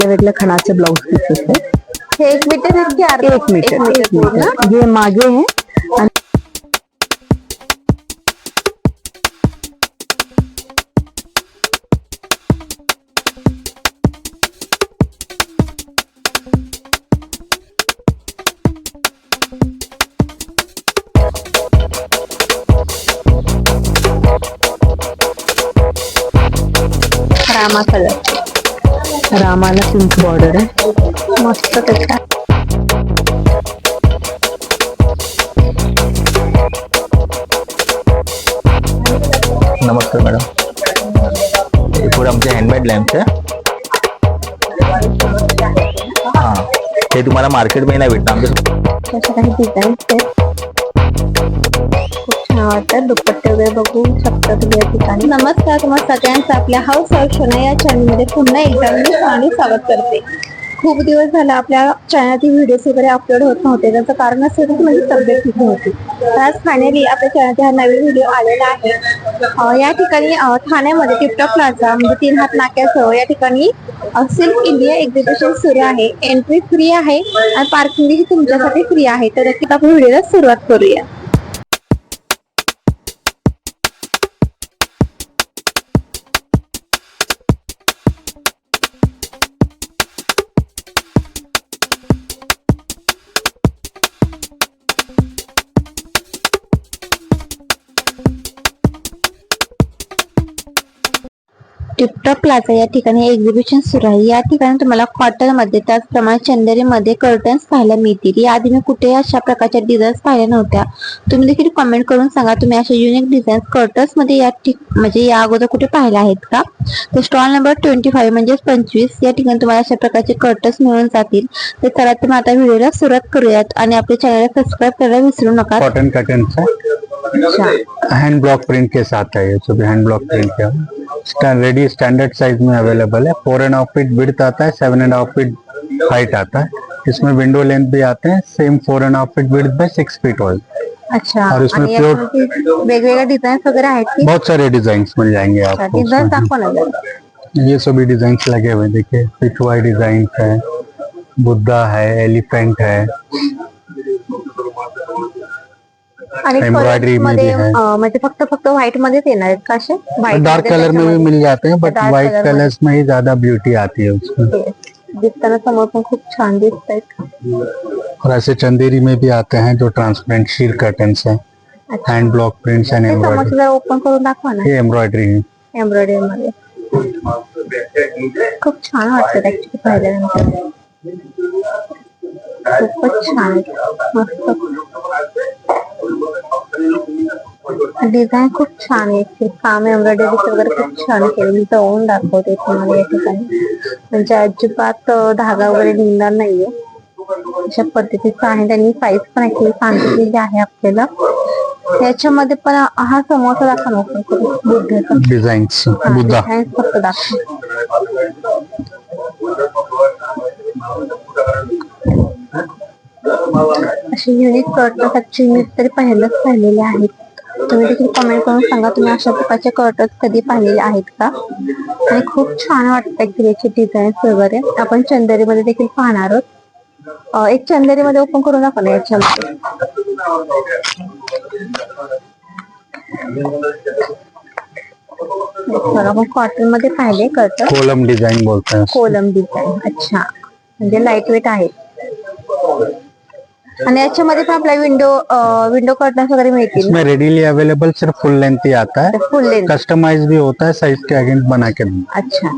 वेगवेगळ्या खणाचे blouse pieces आहे. हे एक मीटर. एक मीटर एक मीटर. मागे है आणि रामा कलर. रामाला पिंक बॉर्डर आहे मस्त त्याचा नमस्कार मॅडम। हे पुढे आमचे हँडमेड लॅम्प्स आहे हाँ हे तुम्हाला मार्केटमध्ये नाही भेटणार. आमच्या काही डिझाईन्स आहेत. तर वाटतात दुपट्टे बघू शकता तुम्ही या ठिकाणी. नमस्कार तुम्हाला सगळ्यांचं आपल्या हाऊस ऑफ या चॅनलमध्ये पुन्हा एकदा मी आणि स्वागत करते. खूप दिवस झाला आपल्या चॅनलचे व्हिडिओज वगैरे अपलोड होत नव्हते. त्याचं कारण असं होतं की माझी तब्येत ठीक होती तर आज फायनली आपल्या चॅनलचा हा नवीन व्हिडिओ आलेला आहे. या ठिकाणी ठाण्यामध्ये टिपटॉप प्लाझा म्हणजे तीन हात नाक्यासह या ठिकाणी सिल्क इंडिया एक्झिबिशन सुरू आहे. एंट्री फ्री आहे. आणि पार्किंग ही तुमच्यासाठी फ्री आहे. तर नक्कीच आपण व्हिडिओला सुरुवात करूया. टिपटॉप प्लाझा या ठिकाणी एक्झिबिशन सुरू आहे. या ठिकाणी तुम्हाला कॉटनमध्ये त्याचप्रमाणे चंदेरी मध्ये कर्टन्स पाहायला मिळतील. या आधी मी कुठे अशा प्रकारच्या डिझाईन्स पाहिल्या नव्हत्या. तुम्ही देखील कमेंट करून सांगा तुम्ही अशा युनिक डिझाईन्स कर्टन्समध्ये या ठिक म्हणजे या अगोदर कुठे पाहिल्या आहेत का? तर स्टॉल नंबर ट्वेंटी फाईव्ह म्हणजेच पंचवीस या ठिकाणी तुम्हाला अशा प्रकारचे कर्टन्स मिळून जातील. तर चला तर मग आता व्हिडिओला सुरुवात करूयात आणि आपल्या चॅनलला सबस्क्राईब करायला विसरू नका. कॉटन कर्टन है हैंड ब्लॉक प्रिंट के साथ है ये सब हैंड ब्लॉक प्रिंट के रेडी स्टैंडर्ड साइज़ में अवेलेबल है। Four and half feet width आता है seven and half feet height आता है। इसमें विंडो लेंथ भी आते हैं same four and half feet width by six feet all अच्छा और इसमें याच्यामध्ये वेगवेगळ्या डिझाईन्स वगैरे आहेत की? बहुत सारे डिज़ाइन मिल जाएँगे आपको डिझाईन दाखवा ये सभी डिज़ाइन लगे हुए देखिए पिछवाई डिज़ाइन है बुद्धा है एलिफेंट है आणि colours में मध्ये भी है। अं, म्हणजे फक्त फक्त व्हाईट मध्येच येणार आहेत का असे? व्हाईट डार्क कलर में भी मिल जाते हैं बट Dark में। कलर्स में ही ज़्यादा ब्यूटी आती है उसमें. दिसताना समोर पण खूप छान दिसत आहेत और ऐसे चंदेरी में भी आते हैं जो ट्रांसपेरेंट शीर कर्टन्स हैं. हैंड ब्लॉक प्रिंट्स एंड ते एम्ब्रॉयडरी जरा ओपन करून दाखवा ना. ये एम्ब्रॉयडरी है. एम्ब्रॉयडरी मध्ये. खूप छान ऍक्च्युली पाहिल्यानंतर खूपच छान मस्त. डिझाईन खूप छान आहे. काम एम्ब्रॉयडरी वगैरे खूप छान केलं. मी जवळून दाखवते तुम्हाला या ठिकाणी. म्हणजे अजिबात धागा वगैरे निघणार नाहीये. अशा पद्धतीचं आहे. त्यांनी साईज पण ऍक्च्युली सांगितलेली आहे आपल्याला. त्याच्यामध्ये पण हा समोसा दाखवा ना. Open करून, बुद्धाचा हा, designs फक्त दाखवा. असे युनिक कर्टन्स ऍक्च्युली मी तरी पहिल्यांदाच पाहिलेले आहेत तुम्ही देखील कमेंट करून सांगा तुम्ही अशा प्रकारचे कर्टन्स कधी पाहिलेले आहेत का? आणि खूप छान वाटतं ऍक्च्युली याचे डिझाईन्स वगैरे. आपण चंदेरीमध्ये देखील पाहणार आहोत. एक चंदेरीमध्ये ओपन करून दाखवा ना याच्यामध्ये. आपण कॉटनमध्ये पाहिले कर्टन कोलम डिजाइन बोलते हैं उसको। कोलम डिझाईन अच्छा. म्हणजे लाइट वेट आहे. आणि याच्यामध्ये पण आपल्या विंडो विंडो कर्टन्स वगैरे मिळतील इसमें रेडीली अवेलेबल सिर्फ़ फुल लेंथ ही आता है फुल लेंथ कस्टमाइज भी होता है साइज़ के अगेंस्ट बना के अच्छा.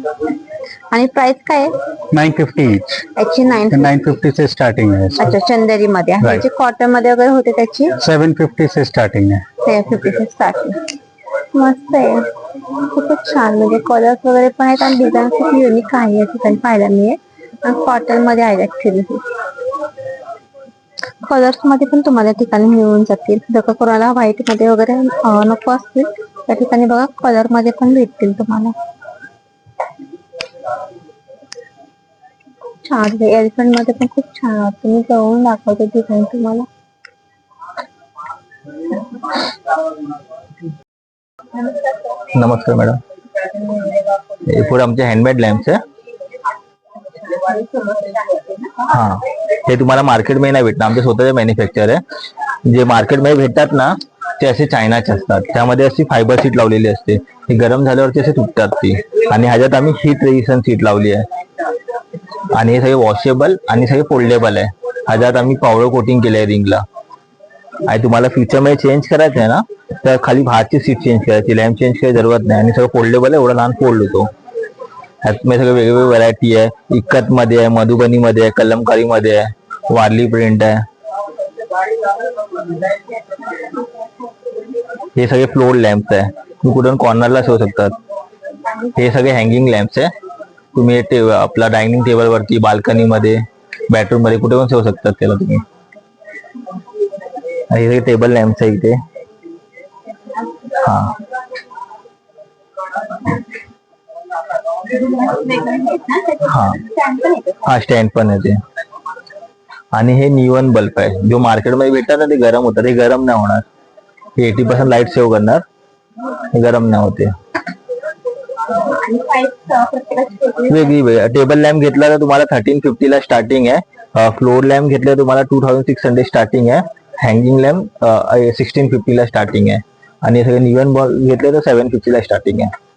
आणि प्राइस काय? आहे नाइन फिफ्टी ईच याची नाईन नाइन फिफ्टी से स्टार्टिंग है अच्छा चंदेरी मध्ये Right. जे कॉटन मध्ये वगैरे होते त्याची? सेवन फिफ्टी से स्टार्टिंग है फिफ्टी स्टार्टिंग मस्त आहे. खूपच छान. म्हणजे कलर्स वगैरे पण आहेत आणि डिझाईन खूप युनिक आहे या ठिकाणी पाहायला मिळेल आणि कॉटन मध्ये ऍक्च्युली कलर्स मध्ये पण या ठिकाणी मिळून जातील. व्हाईट मध्ये वगैरे अं, नको असतील त्या ठिकाणी बघा कलर छान एलिफंट मध्ये पण छान मी नमस्कार मॅडम. हँडमेड लॅम्प्स आहे. हा. हे तुम्हाला मार्केटमध्ये नाही भेटणार. आमचे स्वतःचे मॅन्युफॅक्चर आहे. जे मार्केटमध्ये भेटतात ना ते असे चायनाचे असतात. त्यामध्ये अशी फायबर सीट लावलेली असते. ती गरम झाल्यावरती असे तुटतात ती. आणि ह्याच्यात आम्ही हीट रेजिस्टन्स सीट लावली आहे. आणि हे सगळे वॉशेबल आणि सगळे फोल्डेबल आहे. ह्याच्यात आम्ही पावडर कोटिंग केलं आहे रिंगला आणि तुम्हाला फ्युचरमध्ये चेंज करायचं आहे ना तर खाली बाहेरची सीट चेंज करायची. लॅम्प चेंज करायची जरूरत नाही. आणि सगळं फोल्डेबल आहे. एवढा लहान फोल्ड होतो. ह्यात सगळे वेगवेगळे व्हरायटी आहे. इक्कत मध्ये आहे मधुबनी मध्ये आहे कलमकारी मध्ये आहे. वारली प्रिंट आहे. हे सगळे फ्लोर लॅम्प आहे. तुम्ही कुठून कॉर्नरला ठेवू शकतात. हे सगळे हँगिंग लॅम्प्स आहे. तुम्ही टे- आपला डायनिंग टेबल वरती बाल्कनी मध्ये बेडरूममध्ये कुठे पण ठेवू शकतात त्याला तुम्ही. हे सगळे टेबल लॅम्प्स आहे इथे. हा. हा हा स्टँड पण हे निवन बल्ब आहे. जो मार्केटमध्ये भेटतात ना गरम होतात. हे गरम नाही होणार. हे एटी पर्सेंट लाईट सेव्ह करणार. हे गरम नाही होते. वेगळी टेबल लॅम्प घेतला तर तुम्हाला थर्टीन फिफ्टी ला स्टार्टिंग आहे. फ्लोर लॅम्प तर तुम्हाला two thousand six hundred starting आहे. हँगिंग लॅम्प सिक्स्टीन फिफ्टी ला स्टार्टिंग आहे. आणि बॉल घेतले तर फिफ्टी ला स्टार्टिंग आहे. हा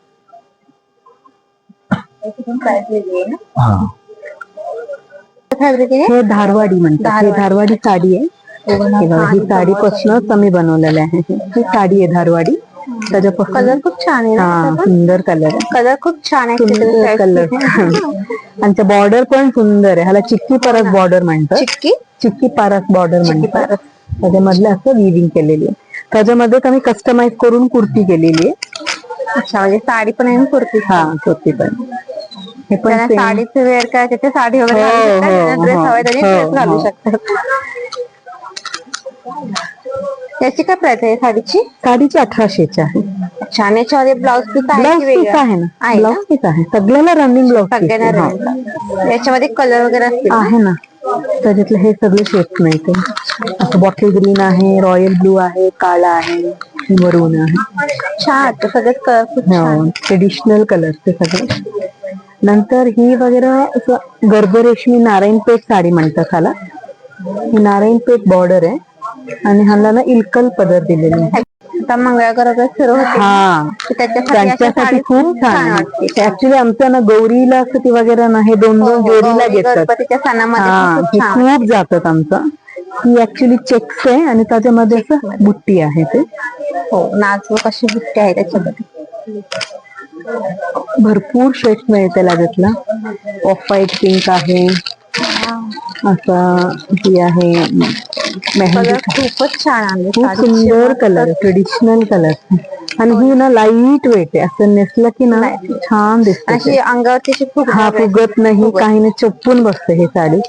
फॅब्रिक हे. धारवाडी म्हणतात. हे धारवाडी. साडी आहे. हे ही साडीपासूनच आम्ही बनवलेलं आहे. ही साडी आहे धारवाडी. त्याच्यापासून कलर खूप छान आहे हा सुंदर कलर आहे. कलर खूप छान आहे कलर आणि बॉर्डर पण सुंदर आहे. ह्याला चिक्की परत बॉर्डर म्हणतात. चिक्की? चिक्की पारस बॉर्डर म्हणतात. त्याच्यामधलं असं विविंग केलेली आहे. त्याच्यामध्ये आम्ही कस्टमाइज करून कुर्ती केलेली आहे. अच्छा म्हणजे साडी पण आहे कुर्ती हा कुर्ती पण. हे पण त्यांना same. साडीचं वेअर साडी वगैरे हो, घालू शकतात हो, त्यांना ड्रेस हो, हवाय तरी हो, ड्रेस घालू हो. शकतात. याची काय प्राइस आहे साडीची? साडीची अठराशेची आहे याच्यामध्ये ब्लाऊज पीस आहे ब्लाऊज की पीस वेगळं आहे ना? आहे ना? ब्लाऊज पीस आहे. सगळ्याला रनिंग ब्लाऊज सगळ्यांना. याच्यामध्ये कलर वगैरे असतील ना? आहे ना. त्याच्यातलं हे सगळे शेप मिळते असं बॉटल ग्रीन आहे रॉयल ब्लू आहे काळा आहे मरून आहे. छान सगळेच कलर खूप छान. ट्रेडिशनल कलर ते सगळे. नंतर ही वगैरे गर्भरेशमी नारायणपेठ साडी म्हणतात ह्याला. ही नारायणपेठ बॉर्डर आहे. आणि ह्याला ना इलकल पदर दिलेली आहे. आता सुरू हा. त्याच्यासाठी खूप छान वाटते ऍक्च्युली आमचं ना गौरीला असं ती वगैरे ना हे दोन दोन जोडीला हो, गौरी घेतात. हा हे खूप जातात आमचं. ही ऍक्च्युली चेक्स आहे आणि त्याच्यामध्ये असं बुट्टी आहे ते. हो नाजूक अशी बुट्टी आहे त्याच्यामध्ये. भरपूर शेड्स मिळते ऑफ़ व्हाईट पिंक आहे. असा ही आहे मेहंदी खूपच छान आले खूप सुंदर कलर ट्रेडिशनल कलर आणि ही ना लाईट वेट आहे. असं नेसलं की ना छान दिसते अंगावरती हा फुगत नाही काही नाही चप्पून बसते ही साडी.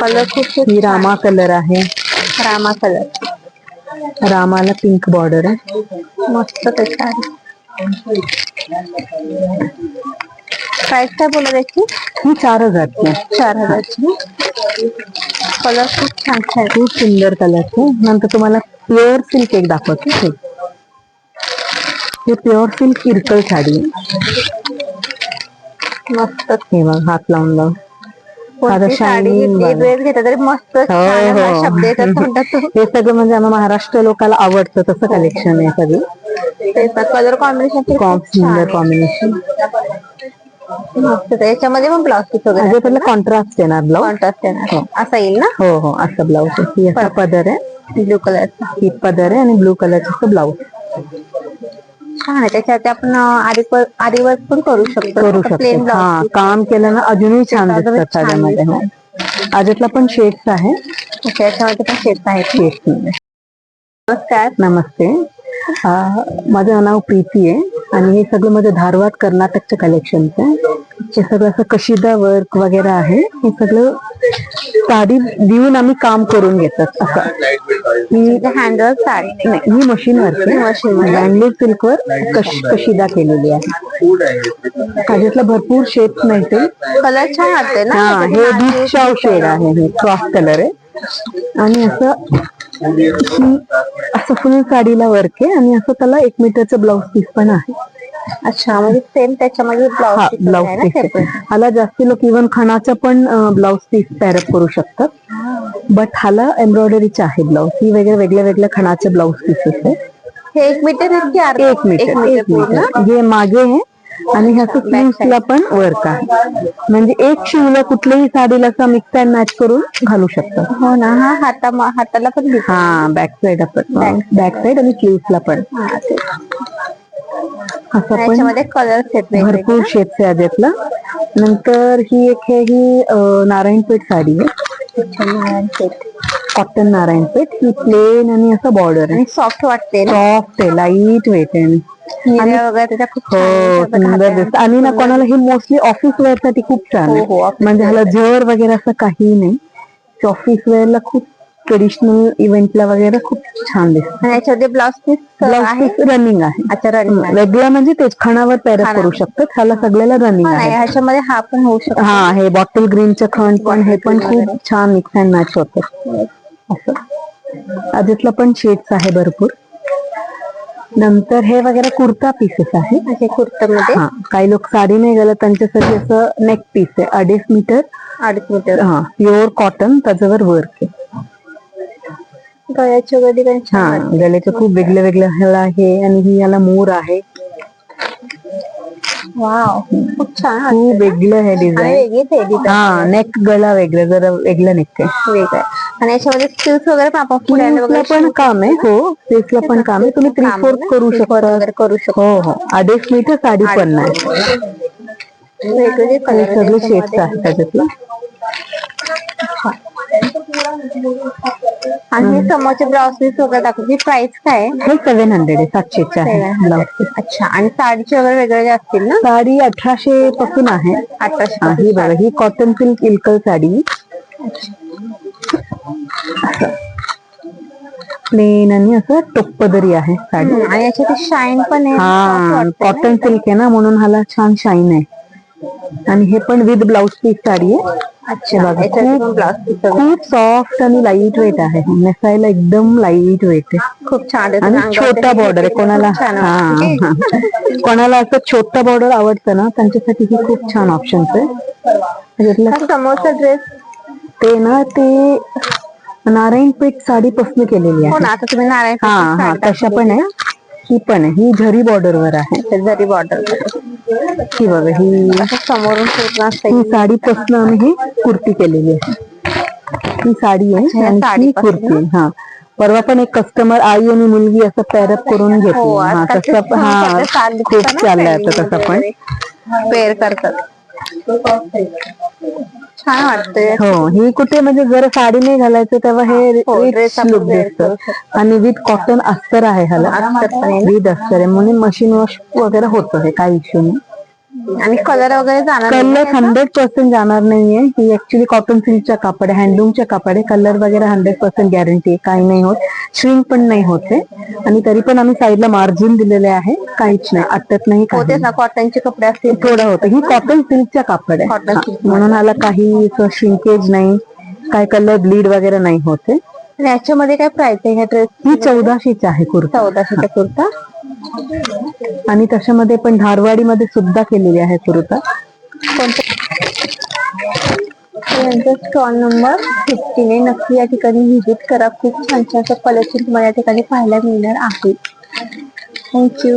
कलर खूप खूप ही रामा कलर आहे. रामा कलर रामाला पिंक बॉर्डर आहे. मस्त ते साडी. प्राइस काय बोला त्याची ही चार हजारची आहे चार हजारची कलर खूप छान छान खूप सुंदर कलर नंतर तुम्हाला प्युअर सिल्क एक दाखवते हे. हे प्युअर सिल्क इरकल साडी आहे. मस्त हे बघ हात लावून लावून कोणती साडी घेतली? वाला. ड्रेस घेतला तरी मस्त हो, हो. शब्द येतात तोंडात हे सगळं म्हणजे आम्हाला महाराष्ट्र लोकांना आवडतं तसं कलेक्शन आहे सगळं. कलर कॉम्बिनेशन कॉम्बिनेशन मस्त आहे. याच्यामध्ये पण ब्लाउज पीस वगैरे पहिला कॉन्ट्रास्ट येणार ब्लाऊज कॉन्ट्रास्ट येणार. असा येईल ना? हो हो. असं ब्लाऊज ही असा पदर आहे. ब्लू कलरचा ही पदर आहे आणि ब्लू कलरचं ब्लाऊज छान आहे. त्याच्यावरती आपण आरी आरी वर्क पण करू शकतो. करू शकतो. हा काम केलं ना अजूनही छान दिसतात साड्यामध्ये हो. अजयतला पण शेड्स आहे. त्याच्यावरती पण शेप आहेत. शेड्स नमस्कार. नमस्ते. माझं नाव प्रीती आहे आणि हे सगळं माझं धारवाड कर्नाटकचं कलेक्शनचं हे सगळं असं कशिदा वर्क वगैरे आहे. हे सगळं साडी देऊन आम्ही काम करून घेतात असं. ही हँडवर्क साडी नाही, ही मशीन वर्क Machine लँडलेस सिल्क वर कश कशिदा केलेली आहे. त्याच्यातला भरपूर शेप्स मिळते कलर छान वाटते ना? हा हे शाव शेड आहे. हे क्रॉस कलर आहे. आणि असं असं फुल साडीला वर्क आहे. आणि असं त्याला एक मीटरचं ब्लाऊज पीस पण आहे. अच्छा म्हणजे सेम त्याच्यामध्ये हा ना पीस? हाला जास्ती लोक इव्हन खणाचा पण ब्लाउज पीस पॅरअप करू शकतात. बट हाला एम्ब्रॉयडरीचे आहे ब्लाउज ही वेगळ्या वेगळ्या वेगळ्या खणाचे ब्लाउज पीसेस आहे हे एक मीटर? एक मीटर एक मीटर हे मागे आहे आणि ह्याचं स्लीव्सला पण वर्क आहे म्हणजे एक शिवला कुठल्याही साडीला असं मिक्स अँड मॅच करून घालू शकतात. हो ना हा हाता हाताला पण हा बॅक साइड आपण बॅक साइड आणि स्लीव्सला पण. असं पण आहेत वेगवेगळे भरपूर शेप्स आहे याच्यातला नंतर ही एक आहे ही अं, नारायणपेठ साडी आहे. कॉटन नारायणपेठ. ही प्लेन आणि असं बॉर्डर आहे. आणि सॉफ्ट वाटते सॉफ्ट आहे लाइट वेट आहे. हो सुंदर. दिसत. आणि ना कोणाला ही मोस्टली ऑफिस वेअरसाठी खूप छान हो, हो, आहे office म्हणजे ह्याला जर वगैरे असं काही नाही ऑफिस वेअरला खूप ट्रेडिशनल इव्हेंटला वगैरे खूप छान दिसत. आणि याच्यामध्ये ब्लाउज पीस ब्लाउज आहे? रनिंग आहे. अच्छा रनिंग वेगळं म्हणजे तेच खणावर पॅरअप करू शकतात ह्याला सगळ्याला रनिंग आहे. ह्याच्यामध्ये हा पण होऊ शकतो. हा हे बॉटल ग्रीनचं खण पण हे पण खूप छान मिक्स अँड मॅच होतं. असं. अजितला पण शेड्स आहे भरपूर. नंतर हे वगैरे कुर्ता पीसेस आहे. कुर्तामध्ये? काही लोक साडी नाही घालत त्यांच्यासाठी असं नेक पीस आहे अडीच मीटर अडीच मीटर हा प्युअर कॉटन त्याच्यावर वर्क आहे. गळ्याची वगैरे पण हा छान गळ्याचे खूप वेगळे वेगळे ह्याला आहे आणि ही याला मोर आहे. वाव खूप छान. खूप वेगळं आहे आणि डिझाईन वेगळीच आहे design. हा नेक गळा वेगळं जरा वेगळं नेक आहे. वेगळं आहे. आणि याच्यामध्ये स्किल्स वगैरे पण आपण पुढे स्लीव्सला पण काम आहे हो स्लीव्सला पण काम आहे. तुम्ही थ्री काम फोर्थ? करू three fourth शकता. वगैरे करू शकतो. हो हो. अडीच मीटर साडी पण नाही. वेगवेगळे हे सगळे शेड्स आहेत त्याच्यातलं. आणि हे समोरचे ब्लाउज पीस वगैरे दाखवते. प्राइस काय आहे? हे सेव्हन हंड्रेड आहे सातशेचे आहे 700. ब्लाउज पीस अच्छा आणि साडीचे वगैरे वेगवेगळे असतील ना? साडी अठराशे पासून आहे. अठराशे हा, ही बघा ही cotton silk Ilkal sari. Plain आणि असं टोप्पदरी आहे साडी. हम्म, आणि याच्यात शाईन पण आहे soft हा ना. कॉटन सिल्क आहे ना म्हणून ह्याला छान शाईन आहे. आणि हे पण विथ ब्लाउज पीस साडी आहे. खूप सॉफ्ट आणि लाइट वेट आहे. नेसायला एकदम लाइट वेट आहे. खूप छान आहे. आणि छोटा बॉर्डर आहे. कोणाला हा. कोणाला असं छोटा बॉर्डर आवडतं ना त्यांच्यासाठी ही खूप छान ऑप्शन आहे. समोरचा ड्रेस ते ना ते नारायणपेठ साडीपासून केलेली आहे. हा हा तशा पण आहे. ही पण ही झरी बॉर्डर वर आहे. जरी बॉर्डर ही बघा ही समोरून पूर्ण असं ही साडीपासून आम्ही ही कुर्ती केलेली आहे. ही साडी आहे आणि ही कुर्ती आहे. हा. परवा पण एक कस्टमर आई आणि मुलगी असं पॅरअप करून हो घेतली. हा आता तसं हा सध्या चालू खूप दिसतं ना चाललंय trending आता तसं पण. वगैरे. पेअर करतात. छान वाटतंय. हो ही कुठे म्हणजे जर साडी नाही घालायचं तेव्हा हे हो, dress आपण लुक दिसतं. आणि विथ कॉटन अस्तर आहे ह्याला? विथ अस्तर आहे. म्हणून मशीन वॉश वगैरे होतं हे काही इश्यू नाही. आणि कलर वगैरे जाणार कलर? हंड्रेड पर्सेंट जाणार नाहीये. ही ऍक्च्युली कॉटन सिल्कच्या कापड आहे हँडलूमच्या कापड आहे. कलर वगैरे हंड्रेड पर्सेंट गॅरंटी आहे. काही नाही होत. श्रिंक पण नाही होते आणि तरी पण आम्ही साईडला मार्जिन दिलेले आहे. काहीच नाही. अटत नाही होतेच ना कॉटनचे कपडे असतील? थोडं होतं. ही कॉटन सिल्कच्या कापड आहे. हा, म्हणून ह्याला काही श्रिंकेज नाही. काय कलर ब्लीड वगैरे नाही होते आणि याच्यामध्ये काय प्राइस आहे? ह्या ड्रेस ही चौदाशेची आहे कुर्ता. चौदाशेचा कुर्ता? आणि त्याच्यामध्ये पण धारवाडी मध्ये सुद्धा केलेली आहे कुर्ता. यांचा स्टॉल नंबर फिफ्टीन नक्की या ठिकाणी व्हिजिट करा. खूप छान छान असं कलेक्शन तुम्हाला या ठिकाणी पाहायला मिळणार आहे. थँक्यू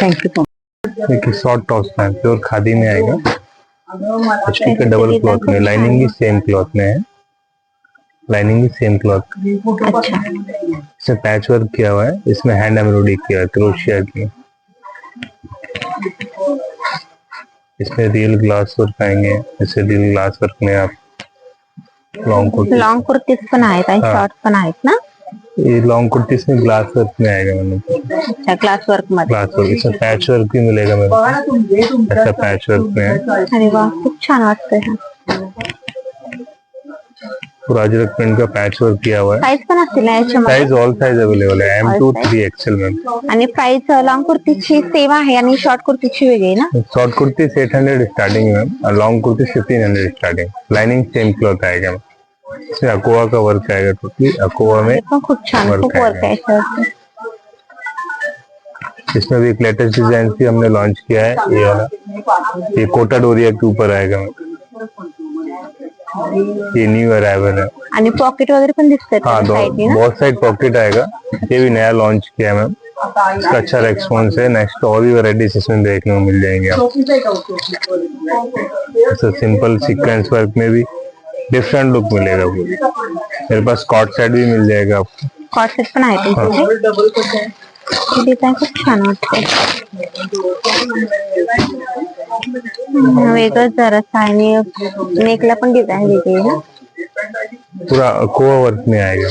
थँक्यू देखिए शॉर्ट टॉप्स में प्योर खादी में आएगा। एचपी के डबल क्लॉथ में लाइनिंग भी सेम क्लॉथ में है। लाइनिंग भी सेम क्लॉथ अच्छा। इसमें पैच वर्क किया हुआ है इसमें हैंड एम्ब्रॉयडरी किया है क्रोशिया की। इसमें रियल ग्लास वर्क आएँगे जैसे रियल ग्लास वर्क में आप लॉन्ग कुर्ती लॉन्ग कुर्तीज पण आहेत आणि शॉर्ट पण आहेत ना? ये लॉन्ग कुर्ती इसमें ग्लास वर्क में आएगा मैंने अच्छा क्लास वर्क मध्ये ग्लास वर्क इसमें पैच वर्क भी मिलेगा मेरे को। ऐसा पैच वर्क में। अरे वा खूप छान वाटतंय हा। पूरा अजरक प्रिंट का पैच वर्क किया हुआ है। साईज पण असतील ना याच्यामध्ये? साइज़ ऑल साइज़ अवेलेबल है एम टू थ्री एक्सएल में आणि प्राइस लॉंग कुर्तीची सेम आहे आणि शॉर्ट कुर्तीची वेगळी ना? Short kurti eight hundred starting ma'am long kurti fifteen hundred starting lining same cloth आएगा मैम इसमें अकोवा का वर्क आएगा टोटली अकोवा में पण खूप छान खूप वर्क आहे याच्यावरती इसमें भी एक लेटेस्ट डिज़ाइन भी हमने लॉन्च किया है ये वाला। ये कोटा डोरिया के ऊपर आएगा ये न्यू अराइवल है आणि पॉकेट वगैरे पण दिसतात हाँ दो बहुत साइड पॉकेट आएगा। ये भी नया लॉन्च किया है मैम। इसका अच्छा रेस्पॉन्स है। नेक्स्ट और भी वेराइटीज इसमें देखने को मिल जाएँगे आपको सिंपल सीक्वेंस वर्क में भी डिफरेंट लुक मिलेगा पूरी मेरे पास कॉट सेट भी मिल जाएगा आपको। कॉर्सेट पण आहे तुमच्याकडे डिझाईन खूप छान वाटते वेगळंच जरा आणि नेकला पण डिझाईन वेगळी ना. पूरा कोआ वर्क में आएगा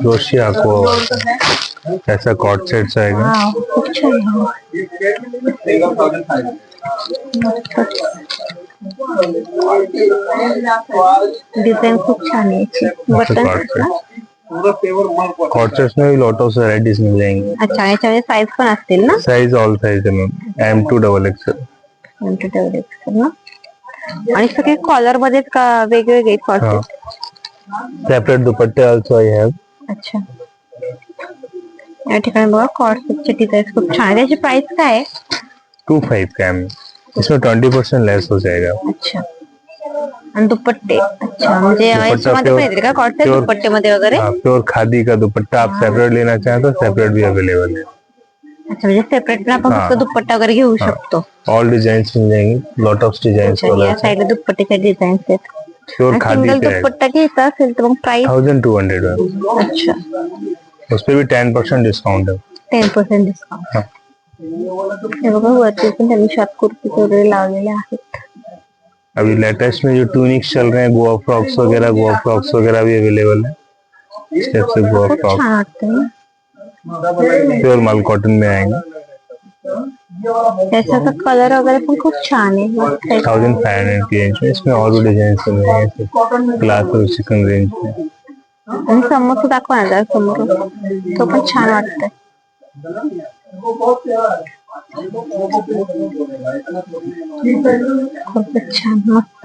क्रोशिया कोआ वर्क ऐसा कॉट सेट्स आएगा वाव, खूप छान आहे. डिझाईन खूप छान आहे याची. बटन सेट्स में भी लॉट ऑफ़ वेराइटीज मिल जाएँगी अच्छा याच्यामध्ये साईज पण असतील ना? साइज़ ऑल साइज़ है ma'am M to double XL तेवढे आणि सगळे कॉलर मध्येच का वेगवेगळे हाँ. सेपरेट दुपट्टे ऑल्सो आई हैव अच्छा. या ठिकाणी बघा कॉर्सेटचे डिझाईन खूप छान आहे. त्याची प्राइस काय आहे? टू फाइव का इसमें ट्वेंटी परसेंट लेस हो जाएगा. अच्छा. आणि दुपट्टे? अच्छा म्हणजे दुपट्टा याच्यामध्ये पण pure- येतील का? कॉर्सेट दुपट्टे मध्ये वगैरे? प्योर खादी का दुपट्टा आप सेपरेट लेना चाहें तो सेपरेट भी अवेलेबल है। अच्छा म्हणजे सेपरेट पण आपण फक्त दुपट्टा वगैरे घेऊ शकतो। ऑल डिज़ाइन मिल जाएँगी लॉट ऑफ़ या साईडला दुपट्टेचे डिझाईन आहेत प्योर खादी सिंगल दुपट्टा घ्यायचा असेल तर मग प्राइस थाउज़ेंड टू हंड्रेड अच्छा। उस भी टेन परसेंट डिस्काउंट है। टेन पर्सेंट डिस्काउंट हाँ. हे बघा वरती पण त्यांनी शॉर्ट कुर्ती वगैरे आहेत। अभी लेटेस्ट में जो टूनिक्स चल रहे हैं गोवा फ्रॉक्स वगैरह गोवा फ्रॉक्स वगैरह भी अवेलेबल है। स्टेप से गोवा खूप प्योर माल कॉटन में आएँगे। त्याचा कलर वगैरे पण खूप छान आहे आहे. थाउज़ेंड फाइव हंड्रेड की रेंज में इसमें और भी डिज़ाइन मिलेंगे क्लास और चिकन रेंज में आणि समोर दाखवा ना जरा समोर तो पण छान वाटतंय खूपच छान मस्त।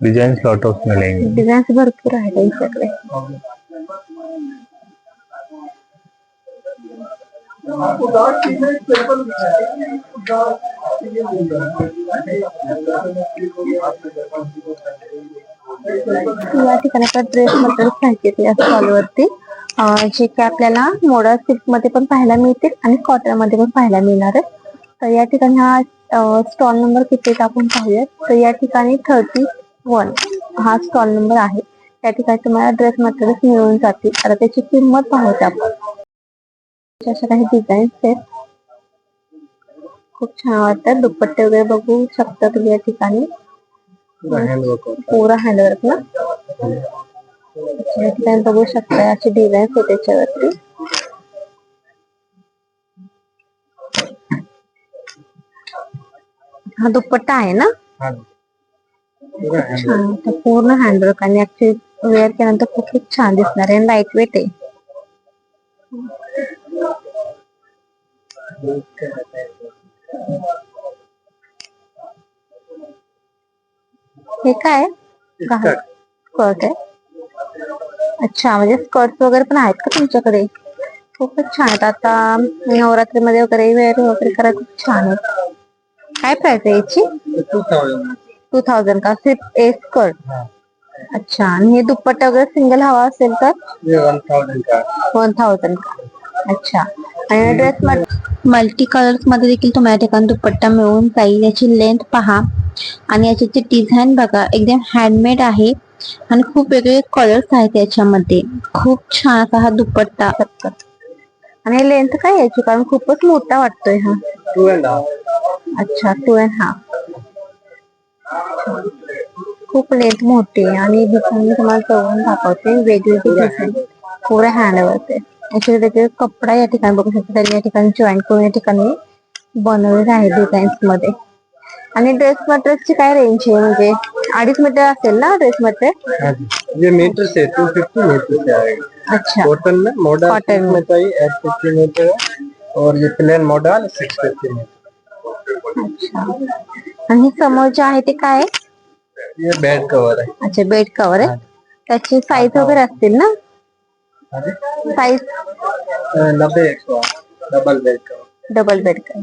डिज़ाइन लॉट ऑफ़ मिलेंगे डिझाईन्स भरपूर आहेत त्यांच्याकडे या ठिकाणी आपला ड्रेस मटेरियल सांगितले स्टॉलवरती अं, जे की आपल्याला मोडा सिल्क मध्ये पण पाहायला मिळतील आणि कॉटन मध्ये पण पाहायला मिळणार आहे. तर या ठिकाणी हा स्टॉल नंबर किती ते आपण पाहूयात. तर या ठिकाणी थर्टी वन हा स्टॉल नंबर आहे. त्या ठिकाणी तुम्हाला ड्रेस मटेरियल मिळून जातील. आता त्याची किंमत पाहूया आपण. अशा काही डिझाईन्स आहेत. खूप छान वाटतात दुपट्टे वगैरे बघू शकता तुम्ही या ठिकाणी. पुरा हँडवर्क ना? या ठिकाणी बघू शकता अशी डिझाईन्स आहे त्याच्यावरती. हा दुपट्टा आहे ना? छान. पूर्ण हँडवर्क आणि ऍक्च्युली वेअर केल्यानंतर खूपच छान दिसणार आहे. लाइट वेट आहे. हे काय? स्कर्ट आहे. अच्छा म्हणजे स्कर्ट वगैरे पण आहेत का तुमच्याकडे? खूपच छान आहेत. आता नवरात्रीमध्ये वगैरे वेअर वगैरे करायला खूप छान आहे काय प्राइस आहे याची? टू थाउजंड का? सिर्फ ए स्कर्ट अच्छा आणि हे दुपट्टा वगैरे सिंगल हवा असेल तर वन थाउजंड का? अच्छा. आणि ड्रेस मल्टी कलर्समध्ये? देखील तुम्हाला या ठिकाणी दुपट्टा मिळून जाईल. याची लेंथ पहा. आणि याची डिझाईन बघा एकदम हँडमेड आहे. आणि खूप वेगवेगळे कलर्स आहेत याच्यामध्ये. खूप छान असा हा दुपट्टा. आणि लेंथ काय याची? कारण खूपच मोठा वाटतोय हा. अच्छा टू अँड हाफ खूप लेंथ मोठी आहे आणि डिझाईन तुम्हाला जवळून दाखवते. वेगवेगळी हँडवरते कपडा या ठिकाणी बघू शकता. या ठिकाणी जॉईन करून या ठिकाणी बनवलेले आहे डिझाईन्स मध्ये. आणि ड्रेस मटेरियलची काय रेंज आहे? म्हणजे अडीच मीटर असेल ना ड्रेस मटेरियल ये मीटर से टू फिफ्टी मीटर से आएगा अच्छा. कॉटन में मॉडल में। में चाहिए मीटर और ये प्लेन मॉडल मीटर अच्छा. आणि समोर जे आहे ते काय ये बेड कवर है अच्छा बेड कवर आहे. त्याची साईज वगैरे असतील ना? साइज़ नब्बे डबल बेड का डबल बेड का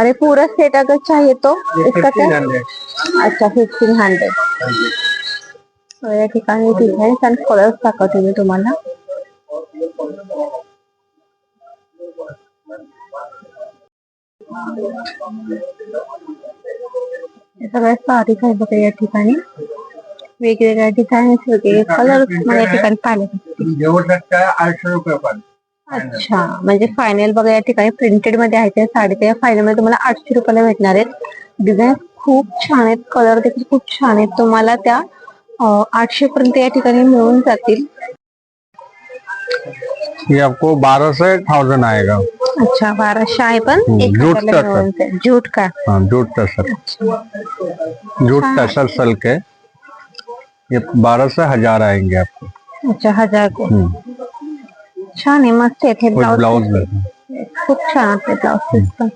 अरे पूरा सेट अगर चाहिए तो. इसका क्या? अच्छा फिफ्टीन हंड्रेड. या ठिकाणी डिझाईन्स आणि कलर्स दाखवते मी तुम्हाला. सगळ्या सारीच आहे बघा या ठिकाणी? वेगवेगळ्या डिझाईन्स वेगवेगळे कलर्स मला या ठिकाणी पाहायला भेटतील. आठशे रुपये अच्छा म्हणजे फायनल बघा या ठिकाणी प्रिंटेड मध्ये आहे त्या साडी त्या फायनल मध्ये तुम्हाला आठशे रुपयाला भेटणार आहेत. डिझाईन खूप छान आहेत कलर देखील खूप छान आहेत. तुम्हाला त्या आठशे पर्यंत या ठिकाणी मिळून जातील. ये आपको बारह से थाउज़ेंड आएगा. अच्छा बाराशे आहे पण हम्म, एक जूट का मिळून जाईल. जूट का। हाँ jute tussar jute tussar silk है ये बारह से हज़ार आएँगे आपको। अच्छा हज़ार को। हम्म, छान आहे मस्त हे कुछ ब्लाउज ब्लाउज में। खूप छान असते ब्लाउज पण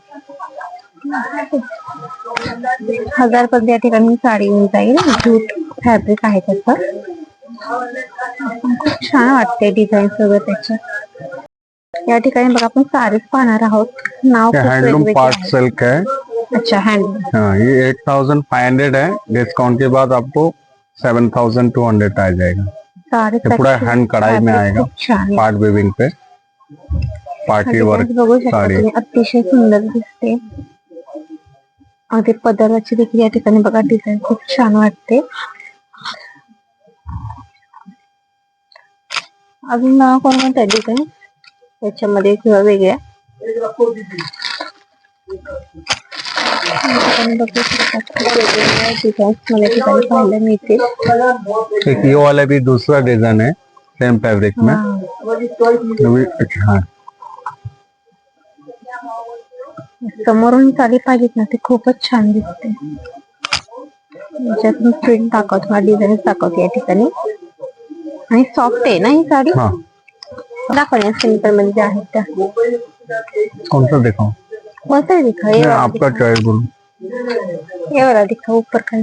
हज़ार पर्यंत या ठिकाणी साडी येऊन जाईल जूट फॅब्रिक आहे त्याचं। खूप छान वाटते डिझाईन वगैरे त्याच्या या ठिकाणी बघा आपण साडीच पाहणार आहोत. नाव खूप हैंडलूम वेगवेगळे पार्ट. सिल्क है अच्छा हँड हाँ ये एट थाउज़ेंड फाइव हंड्रेड है डिस्काउंट के बाद आपको सेवन थाउज़ेंड टू हंड्रेड आ जाएगा. ये पूरा हैंड कढ़ाई में आएगा. खूप छान पार्ट विविंग पे. पार्टी वर्क design बघू शकता साडी. तुम्ही अतिशय सुंदर दिसते. अगदी पदराची देखील या ठिकाणी बघा डिझाईन खूप छान वाटते. अजून कोणकोणत्या डिझाईन त्याच्यामध्ये किंवा वेगळ्या पाहायला मिळतील एक ये वाला भी दूसरा डिज़ाइन है सेम फैब्रिक में। हा. अच्छा समोरून साडी पाहिजेत ना ते खूपच छान दिसते। याच्यातून प्रिंट दाखवतो डिझाईन दाखवते या ठिकाणी. आणि सॉफ्ट आहे ना ही साडी? हाँ दाखवण्या सिंपल मध्ये ज्या आहेत त्या कौन सा दिखाऊँ? मस्त आहे दिखा ये वाला आपका चॉइस बोलो। ये वाला दिखा ऊपर का।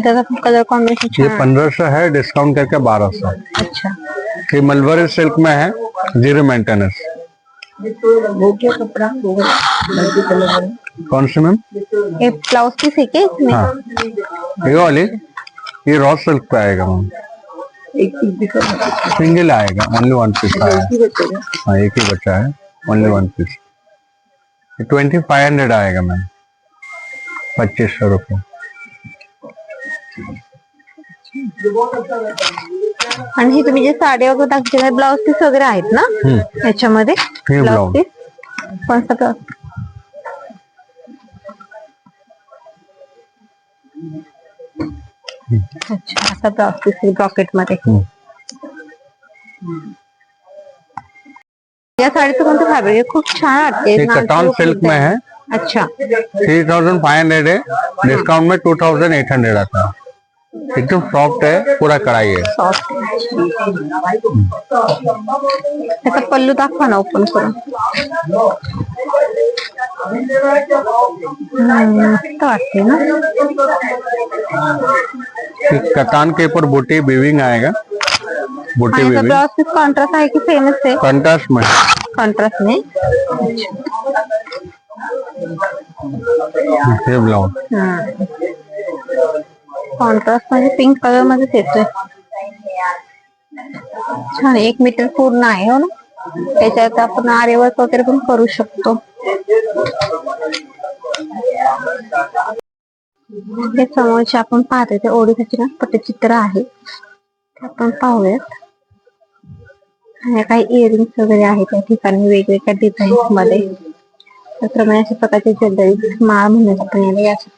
त्याचा कलर कॉम्बिनेशन ये छान पंद्रह सौ है डिस्काउंट करके बारह सौ. अच्छा। ये मलबरी सिल्क में है ज़ीरो मेंटेनेंस कौन सी मैम? ये ब्लाउज पीस है क्या इसमें? हाँ। ये वाली ये रॉ सिल्क पे आएगा मैम। एक पीस दिखा सिंगल आएगा ओनली वन पीस आएगा हाँ एक ही बचा है only one piece twenty five hundred आएगा मैम पच्चीस सौ रुपये। आणि हे तुम्ही जे साडी वगैरे दाखवले ब्लाउज पीस वगैरे आहेत ना? हम्म. याच्यामध्ये? ब्लाउज ब्लाउज पीस कोणता ब्लाउज अच्छा आता ब्रॉकेट मध्ये हम्म. या साडीचं कोणतं फॅब्रिक आहे खूप छान वाटते कटॉन सिल्क में है। अच्छा। थ्री थाउज़ेंड फाइव हंड्रेड है। डिस्काउंट में टू थाउज़ेंड एट हंड्रेड आता है। एकदम सॉफ्ट है पूरा कढ़ाई है। त्याचा पल्लू दाखवा ना ओपन करून हम्म, मस्त वाटते ना। कतान के ऊपर बूटी बीविंग आएगा। बूटी बीविंग ब्लाउज पीस कॉन्ट्रास्ट आहे की फ़ेमस आहे कंट्रास्ट में। कॉन्ट्रास्ट में? ये ब्लाउज। कॉन्ट्रास्ट म्हणजे पिंक कलर मध्येच येतोय. छान एक मीटर पूर्ण आहे हो ना? त्याच्यात आपण आरेवर्क वगैरे पण करू शकतो. हे समोरचे आपण पाहतोय ते ओडिसाचे ना पटचित्र आहे. ते आपण पाहूयात. आणि काही इयरिंग्स वगैरे आहेत त्या ठिकाणी वेगवेगळ्या डिझाईन्समध्ये. त्याचप्रमाणे अशा प्रकारचे माळ म्हणून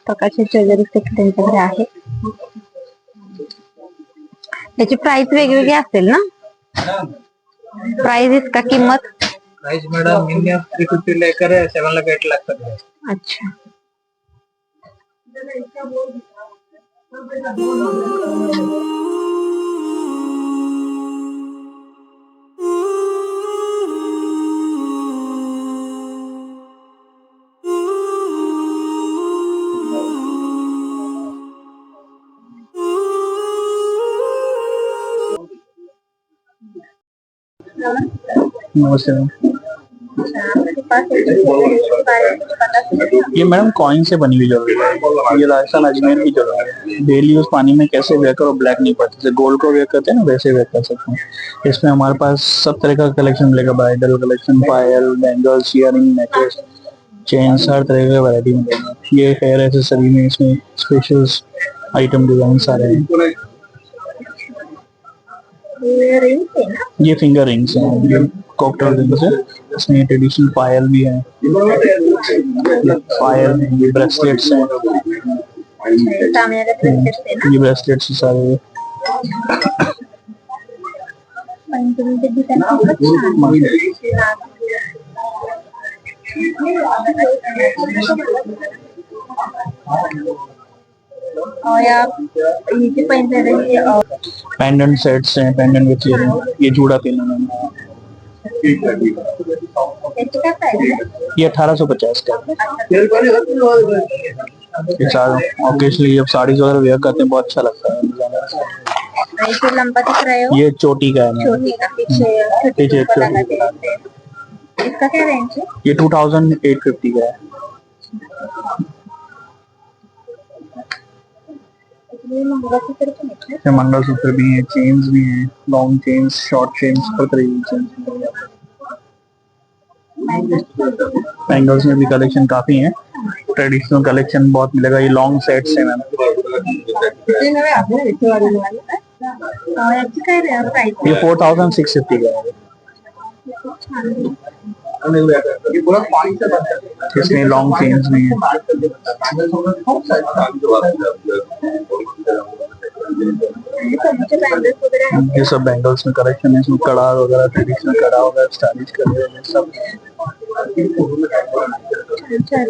प्रकारचे त्यांच्याकडे आहे. त्याची प्राइस वेगवेगळी असेल ना? प्राइस इसका किंमत? Price madam minimum three fifty लेकर सेवन लाख एट लाख तक ये मैडम कॉइन से बनी हुई ज्वेलरी है। ये राजस्थान अजमेर की ज्वेलरी है। डेली यूज़ पानी में कैसे वेयर करो ब्लैक नहीं पड़ती। जैसे गोल्ड को वेयर करते हैं ना, वैसे वेयर कर सकते हैं। इसमें हमारे पास सब तरह का कलेक्शन मिलेगा। ब्राइडल कलेक्शन पायल बैंगल्स इयरिंग नेकलेस चेन हर तरह का वैरायटी मिलेगा। ये हेयर एसेसरी में इसमें स्पेशल आइटम डिज़ाइन सारे हैं। ये फिंगर रिंग्स हैं। कॉकटेल रिंग्स है इसमें ट्रेडिशनल पायल भी है। पायल है ये ब्रेसलेट्स हैं। सामने का प्रिंटेड है ये ब्रेसलेट्स सारे। और या ये है पेंडेंट सेट्स हैं पेंडेंट विथ ये जूड़ा है मैंने। है ये अठारह सौ पचास का। है। ये सारे ऑकेजनली जब साड़ीज वगैरह वेयर करते हैं बहुत अच्छा लगता है। ये जो लंबा दिख रहे हो ये चोटी का है पीछे पीछे ऊपर छोटी। लगा के होते हैं। इसका क्या रेंज है? ये टू थाउज़ेंड एट फिफ्टी का है। ये मंगलसूत्र तो मंगलसूत्र भी हैं चेन्स भी हैं लॉन्ग चेन्स शॉर्ट चेन्स हर तरह की चेन्स बैंगल्स में भी कलेक्शन काफ़ी है। ट्रेडिशनल कलेक्शन बहुत मिलेगा ये लॉन्ग सेट्स हैं मैम। हैं। ये फोर थाउज़ेंड सिक्स फिफ्टी का इसमें लॉन्ग चेन्स भी हैं। है। ये सब बैंगल्स में कलेक्शन है इसमें कड़ा वगैरह ट्रेडिशनल कड़ा वगैरह स्टाइलिश करे हुए हैं सब। अच्छा है।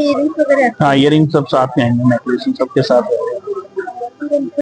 इयरिंग्स वगैरे हाँ इयरिंग सब साथ में आएँगे नेकलेस सबके साथ